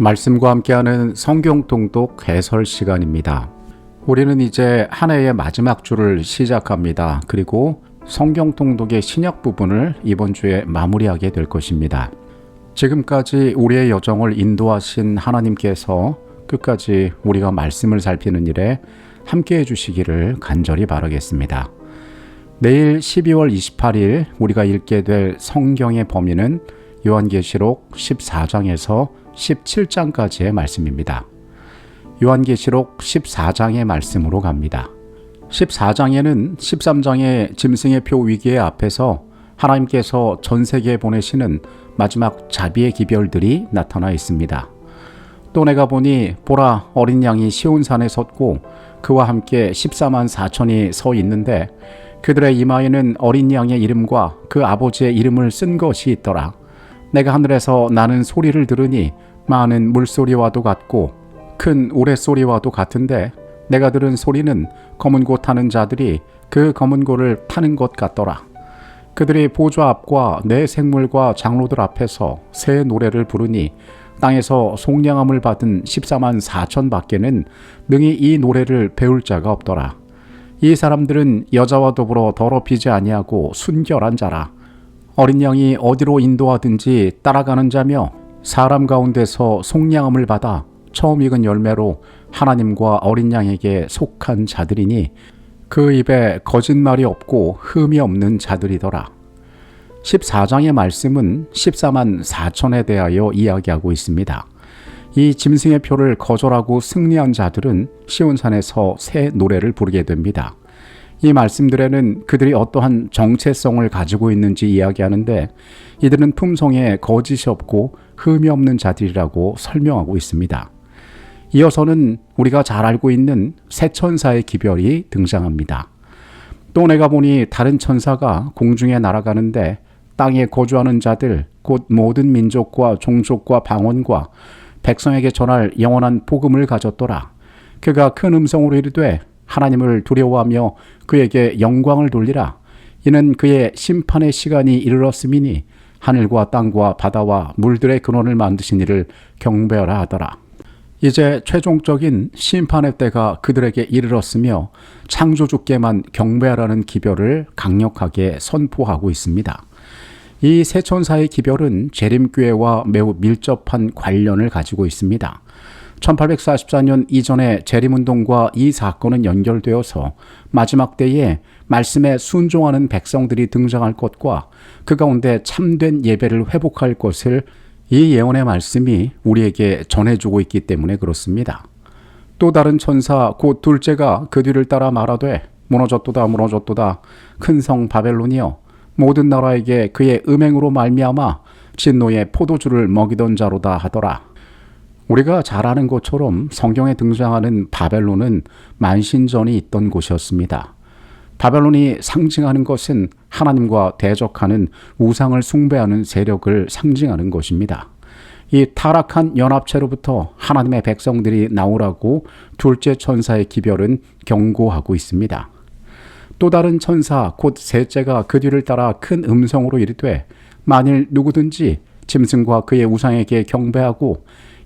말씀과 함께하는 성경 통독 해설 시간입니다. 우리는 이제 한 해의 마지막 주를 시작합니다. 그리고 성경 통독의 신약 부분을 이번 주에 마무리하게 될 것입니다. 지금까지 우리의 여정을 인도하신 하나님께서 끝까지 우리가 말씀을 살피는 일에 함께 해주시기를 간절히 바라겠습니다. 내일 12월 28일 우리가 읽게 될 성경의 범위는 요한계시록 14장에서 17장까지의 말씀입니다. 요한계시록 14장의 말씀으로 갑니다. 14장에는 13장의 짐승의 표 위기의 앞에서 하나님께서 전 세계에 보내시는 마지막 자비의 기별들이 나타나 있습니다. 또 내가 보니 보라 어린 양이 시온산에 섰고 그와 함께 14만 4천이 서 있는데 그들의 이마에는 어린 양의 이름과 그 아버지의 이름을 쓴 것이 있더라. 내가 하늘에서 나는 소리를 들으니 많은 물소리와도 같고 큰 우레소리와도 같은데 내가 들은 소리는 검은 고 타는 자들이 그 검은 고를 타는 것 같더라. 그들이 보좌 앞과 내 생물과 장로들 앞에서 새 노래를 부르니 땅에서 속량함을 받은 14만 4천 밖에는 능히 이 노래를 배울 자가 없더라. 이 사람들은 여자와 더불어 더럽히지 아니하고 순결한 자라. 어린 양이 어디로 인도하든지 따라가는 자며 사람 가운데서 속량함을 받아 처음 익은 열매로 하나님과 어린 양에게 속한 자들이니 그 입에 거짓말이 없고 흠이 없는 자들이더라. 14장의 말씀은 14만 4천에 대하여 이야기하고 있습니다. 이 짐승의 표를 거절하고 승리한 자들은 시온산에서 새 노래를 부르게 됩니다. 이 말씀들에는 그들이 어떠한 정체성을 가지고 있는지 이야기하는데 이들은 품성에 거짓이 없고 흠이 없는 자들이라고 설명하고 있습니다. 이어서는 우리가 잘 알고 있는 새 천사의 기별이 등장합니다. 또 내가 보니 다른 천사가 공중에 날아가는데 땅에 거주하는 자들 곧 모든 민족과 종족과 방언과 백성에게 전할 영원한 복음을 가졌더라. 그가 큰 음성으로 이르되 하나님을 두려워하며 그에게 영광을 돌리라. 이는 그의 심판의 시간이 이르렀음이니 하늘과 땅과 바다와 물들의 근원을 만드신 이를 경배하라 하더라. 이제 최종적인 심판의 때가 그들에게 이르렀으며 창조주께만 경배하라는 기별을 강력하게 선포하고 있습니다. 이 세 천사의 기별은 재림교회와 매우 밀접한 관련을 가지고 있습니다. 1844년 이전의 재림운동과 이 사건은 연결되어서 마지막 때에 말씀에 순종하는 백성들이 등장할 것과 그 가운데 참된 예배를 회복할 것을 이 예언의 말씀이 우리에게 전해주고 있기 때문에 그렇습니다. 또 다른 천사 곧 둘째가 그 뒤를 따라 말하되 무너졌도다 무너졌도다 큰 성 바벨론이여 모든 나라에게 그의 음행으로 말미암아 진노의 포도주를 먹이던 자로다 하더라. 우리가 잘 아는 것처럼 성경에 등장하는 바벨론은 만신전이 있던 곳이었습니다. 바벨론이 상징하는 것은 하나님과 대적하는 우상을 숭배하는 세력을 상징하는 것입니다. 이 타락한 연합체로부터 하나님의 백성들이 나오라고 둘째 천사의 기별은 경고하고 있습니다. 또 다른 천사 곧 셋째가 그 뒤를 따라 큰 음성으로 이르되 만일 누구든지 짐승과 그의 우상에게 경배하고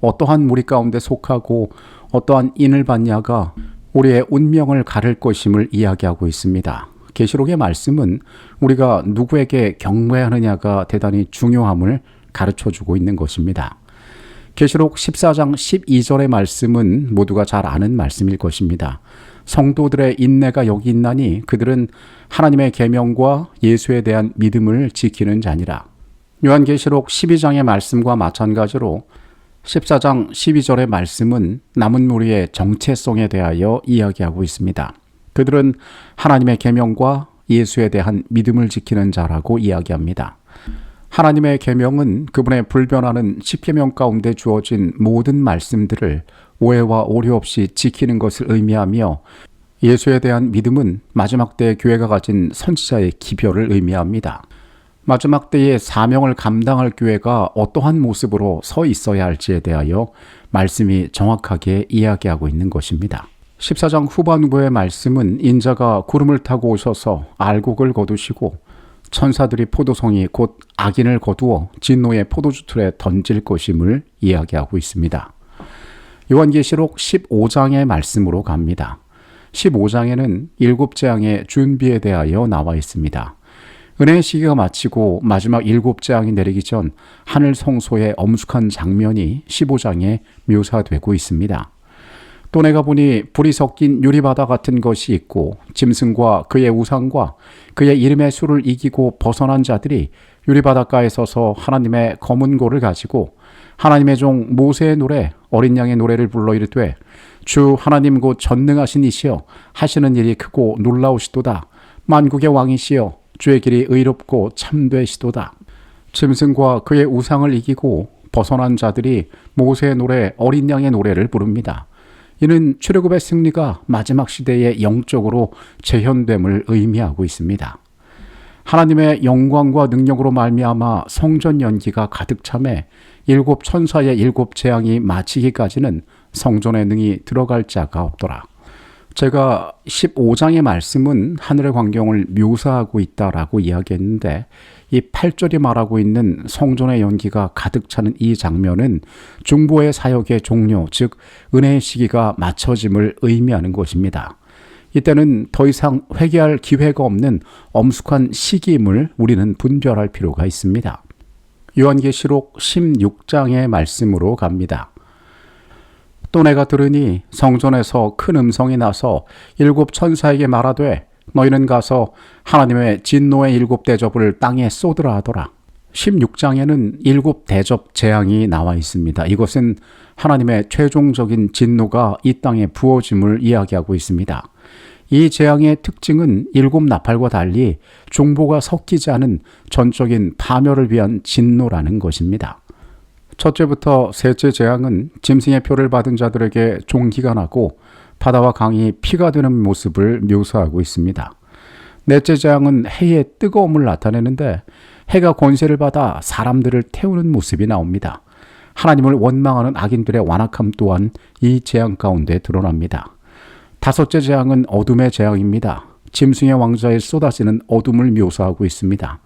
어떠한 무리 가운데 속하고 어떠한 인을 받냐가 우리의 운명을 가를 것임을 이야기하고 있습니다. 계시록의 말씀은 우리가 누구에게 경배하느냐가 대단히 중요함을 가르쳐 주고 있는 것입니다. 계시록 14장 12절의 말씀은 모두가 잘 아는 말씀일 것입니다. 성도들의 인내가 여기 있나니 그들은 하나님의 계명과 예수에 대한 믿음을 지키는 자니라. 요한계시록 12장의 말씀과 마찬가지로 14장 12절의 말씀은 남은 무리의 정체성에 대하여 이야기하고 있습니다. 그들은 하나님의 계명과 예수에 대한 믿음을 지키는 자라고 이야기합니다. 하나님의 계명은 그분의 불변하는 십계명 가운데 주어진 모든 말씀들을 오해와 오류 없이 지키는 것을 의미하며 예수에 대한 믿음은 마지막 때 교회가 가진 선지자의 기별을 의미합니다. 마지막 때의 사명을 감당할 교회가 어떠한 모습으로 서 있어야 할지에 대하여 말씀이 정확하게 이야기하고 있는 것입니다. 14장 후반부의 말씀은 인자가 구름을 타고 오셔서 알곡을 거두시고 천사들이 포도송이 곧 악인을 거두어 진노의 포도주 틀에 던질 것임을 이야기하고 있습니다. 요한계시록 15장의 말씀으로 갑니다. 15장에는 일곱 재앙의 준비에 대하여 나와 있습니다. 은혜의 시기가 마치고 마지막 일곱 재앙이 내리기 전 하늘 성소의 엄숙한 장면이 15장에 묘사되고 있습니다. 또 내가 보니 불이 섞인 유리바다 같은 것이 있고 짐승과 그의 우상과 그의 이름의 수를 이기고 벗어난 자들이 유리바닷가에 서서 하나님의 검은 고를 가지고 하나님의 종 모세의 노래 어린 양의 노래를 불러 이르되 주 하나님 곧 전능하신 이시여 하시는 일이 크고 놀라우시도다 만국의 왕이시여 주의 길이 의롭고 참되시도다. 짐승과 그의 우상을 이기고 벗어난 자들이 모세의 노래 어린 양의 노래를 부릅니다. 이는 출애굽의 승리가 마지막 시대의 영적으로 재현됨을 의미하고 있습니다. 하나님의 영광과 능력으로 말미암아 성전 연기가 가득 참해 일곱 천사의 일곱 재앙이 마치기까지는 성전의 능이 들어갈 자가 없더라. 제가 15장의 말씀은 하늘의 광경을 묘사하고 있다라고 이야기했는데 이 8절이 말하고 있는 성전의 연기가 가득 차는 이 장면은 중보의 사역의 종료, 즉 은혜의 시기가 맞춰짐을 의미하는 것입니다. 이때는 더 이상 회개할 기회가 없는 엄숙한 시기임을 우리는 분별할 필요가 있습니다. 요한계시록 16장의 말씀으로 갑니다. 또 내가 들으니 성전에서 큰 음성이 나서 일곱 천사에게 말하되 너희는 가서 하나님의 진노의 일곱 대접을 땅에 쏟으라 하더라. 16장에는 일곱 대접 재앙이 나와 있습니다. 이것은 하나님의 최종적인 진노가 이 땅에 부어짐을 이야기하고 있습니다. 이 재앙의 특징은 일곱 나팔과 달리 중보가 섞이지 않은 전적인 파멸을 위한 진노라는 것입니다. 첫째부터 셋째 재앙은 짐승의 표를 받은 자들에게 종기가 나고 바다와 강이 피가 되는 모습을 묘사하고 있습니다. 넷째 재앙은 해의 뜨거움을 나타내는데 해가 권세를 받아 사람들을 태우는 모습이 나옵니다. 하나님을 원망하는 악인들의 완악함 또한 이 재앙 가운데 드러납니다. 다섯째 재앙은 어둠의 재앙입니다. 짐승의 왕자에 쏟아지는 어둠을 묘사하고 있습니다.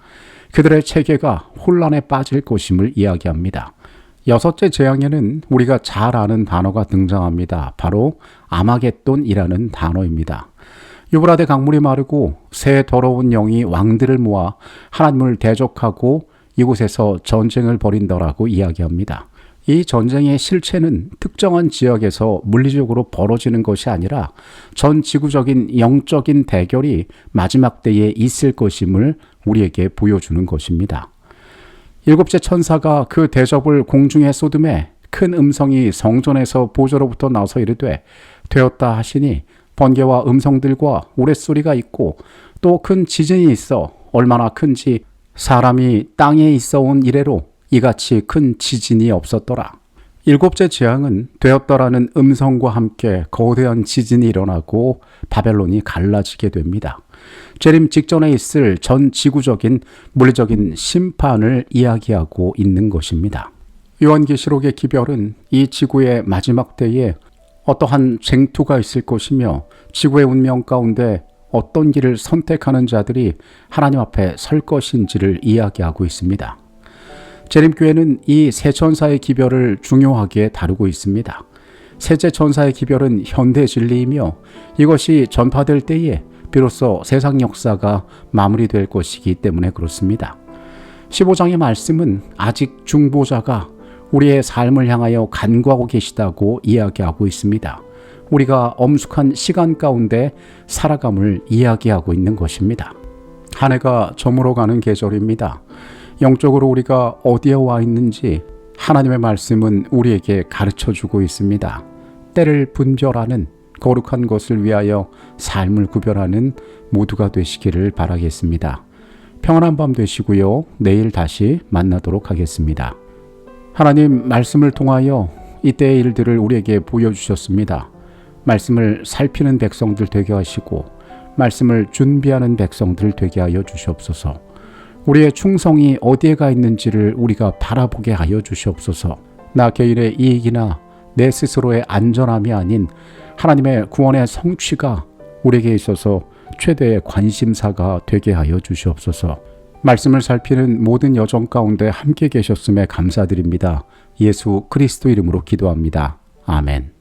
그들의 체계가 혼란에 빠질 것임을 이야기합니다. 여섯째 재앙에는 우리가 잘 아는 단어가 등장합니다. 바로 아마겟돈이라는 단어입니다. 유브라데 강물이 마르고 새 더러운 영이 왕들을 모아 하나님을 대적하고 이곳에서 전쟁을 벌인다라고 이야기합니다. 이 전쟁의 실체는 특정한 지역에서 물리적으로 벌어지는 것이 아니라 전 지구적인 영적인 대결이 마지막 때에 있을 것임을 우리에게 보여주는 것입니다. 일곱째 천사가 그 대접을 공중에 쏟음에 큰 음성이 성전에서 보조로부터 나서 이르되 되었다 하시니 번개와 음성들과 우레소리가 있고 또 큰 지진이 있어 얼마나 큰지 사람이 땅에 있어 온 이래로 이같이 큰 지진이 없었더라. 일곱째 재앙은 되었더라는 음성과 함께 거대한 지진이 일어나고 바벨론이 갈라지게 됩니다. 재림 직전에 있을 전 지구적인 물리적인 심판을 이야기하고 있는 것입니다. 요한계시록의 기별은 이 지구의 마지막 때에 어떠한 쟁투가 있을 것이며 지구의 운명 가운데 어떤 길을 선택하는 자들이 하나님 앞에 설 것인지를 이야기하고 있습니다. 재림교회는 이 세 천사의 기별을 중요하게 다루고 있습니다. 세제 천사의 기별은 현대 진리이며 이것이 전파될 때에 비로소 세상 역사가 마무리될 것이기 때문에 그렇습니다. 15장의 말씀은 아직 중보자가 우리의 삶을 향하여 간구하고 계시다고 이야기하고 있습니다. 우리가 엄숙한 시간 가운데 살아감을 이야기하고 있는 것입니다. 한 해가 저물어가는 계절입니다. 영적으로 우리가 어디에 와 있는지 하나님의 말씀은 우리에게 가르쳐 주고 있습니다. 때를 분별하는 거룩한 것을 위하여 삶을 구별하는 모두가 되시기를 바라겠습니다. 평안한 밤 되시고요. 내일 다시 만나도록 하겠습니다. 하나님 말씀을 통하여 이때의 일들을 우리에게 보여주셨습니다. 말씀을 살피는 백성들 되게 하시고 말씀을 준비하는 백성들 되게 하여 주시옵소서. 우리의 충성이 어디에 가 있는지를 우리가 바라보게 하여 주시옵소서. 나 개인의 이익이나 내 스스로의 안전함이 아닌 하나님의 구원의 성취가 우리에게 있어서 최대의 관심사가 되게 하여 주시옵소서. 말씀을 살피는 모든 여정 가운데 함께 계셨음에 감사드립니다. 예수 그리스도 이름으로 기도합니다. 아멘.